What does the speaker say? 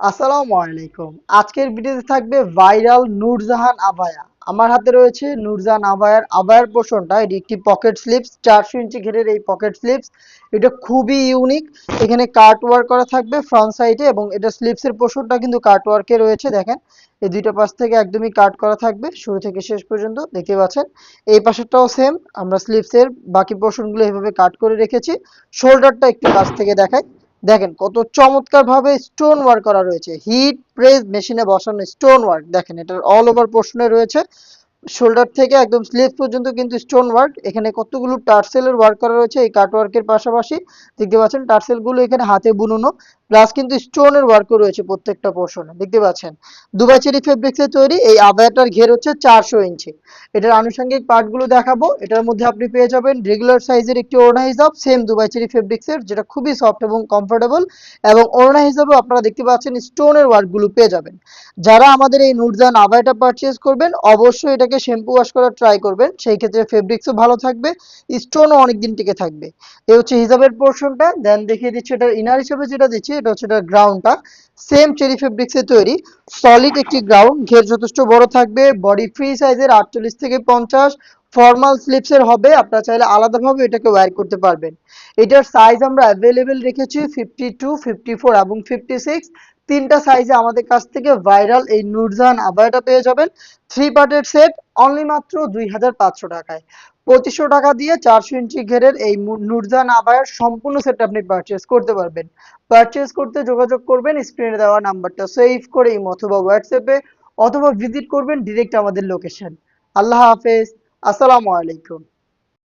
আসসালামু আলাইকুম। আজকের ভিডিওতে থাকবে ভাইরাল নূরজাহান আবায়া আমার হাতে রয়েছে নূরজাহান আবায়ার আবায়ার পোর্শনটা এটি একটি পকেট স্লিপস চারশো ইঞ্চি ঘেরের এই পকেট স্লিপস এটা খুবই ইউনিক এখানে কার্ট ওয়ার্ক করা থাকবে ফ্রন্ট সাইডে এবং এটা স্লিপসের পোর্শনটা কিন্তু কার্ট ওয়ার্কে রয়েছে, দেখেন। এই দুইটা পাশ থেকে একদমই কাট করা থাকবে, শুরু থেকে শেষ পর্যন্ত, দেখতে পাচ্ছেন। এই পাশেরটাও সেম আমরা স্লিপসের বাকি পোর্শনগুলো এভাবে কাট করে রেখেছি। শোল্ডারটা একটু কাছ থেকে দেখাই। দেখেন কত চমৎকার ভাবে স্টোন ওয়ার্ক করা রয়েছে। হিট প্রেস মেশিনে বসানো স্টোন ওয়ার্ক দেখেন, এটার অল ওভার পোর্শনে রয়েছে। শোল্ডার থেকে একদম স্লিভ পর্যন্ত কিন্তু স্টোন ওয়ার্ক। এখানে কতগুলো টার্সেলের ওয়ার্ক করা রয়েছে এই ওয়ার্কের পাশাপাশি। দেখতে পাচ্ছেন টার্সেলগুলো এখানে হাতে বুনুনো, প্লাস কিন্তু স্টোনের ওয়ার্কও রয়েছে প্রত্যেকটা পোর্শনে। দেখতে পাচ্ছেন, দুবাই চেরি ফেব্রিক্সের তৈরি এই আবায়াটার ঘের হচ্ছে চারশো ইঞ্চি। এটার আনুষঙ্গিক পার্টগুলো দেখাবো। এটার মধ্যে আপনি পেয়ে যাবেন রেগুলার সাইজের একটি ওড়না হিসাব সেম দুবাই চেরি ফেব্রিক্সের, যেটা খুবই সফট এবং কমফোর্টেবল এবং ওড়না হিসাবে আপনারা দেখতে পাচ্ছেন স্টোনের ওয়ার্কগুলো পেয়ে যাবেন। যারা আমাদের এই নুরজান আবায়াটা পারচেজ করবেন, অবশ্যই এটাকে শ্যাম্পু ওয়াশ করার ট্রাই করবেন, সেই ক্ষেত্রে ফেব্রিক্সও ভালো থাকবে স্টোনও অনেকদিন টিকে থাকবে। এ হচ্ছে হিসাবের পোর্শনটা দেন দেখিয়ে দিচ্ছি এটার ইনার হিসেবে যেটা দিচ্ছি, এটা হচ্ছে এটার গ্রাউন্ডটা সেম চেরি ফেব্রিক্সে তৈরি সলিড একটি গ্রাউন্ড ঘের যথেষ্ট বড় থাকবে বডি ফ্রি সাইজের আটচল্লিশ থেকে পঞ্চাশ ফর্মাল স্লিপসের হবে, আপনারা চাইলে আলাদাভাবে এটাকে ওয়্যার করতে পারবেন। এটার সাইজ আমরা অ্যাভেলেবেল রেখেছি ফিফটি টু ফিফটি ফোর এবং ফিফটি সিক্স তিনটা সাইজে আমাদের কাছ থেকে ভাইরাল এই নুরজাহান আবায়াটা পেয়ে যাবেন। থ্রি পার্টের সেট অনলি মাত্র দুই হাজার পাঁচশো টাকায়। পঁচিশশো টাকা দিয়ে চারশো ইঞ্চি ঘেরের এই নুরজাহান আবায়ার সম্পূর্ণ সেট আপনি পারচেস করতে পারবেন। পারচেস করতে যোগাযোগ করবেন স্ক্রিনে দেওয়া নাম্বারটা সেভ করে ইমো অথবা হোয়াটসঅ্যাপে অথবা ভিজিট করবেন ডিরেক্ট আমাদের লোকেশন আল্লাহ হাফেজ। আসসালামু আলাইকুম।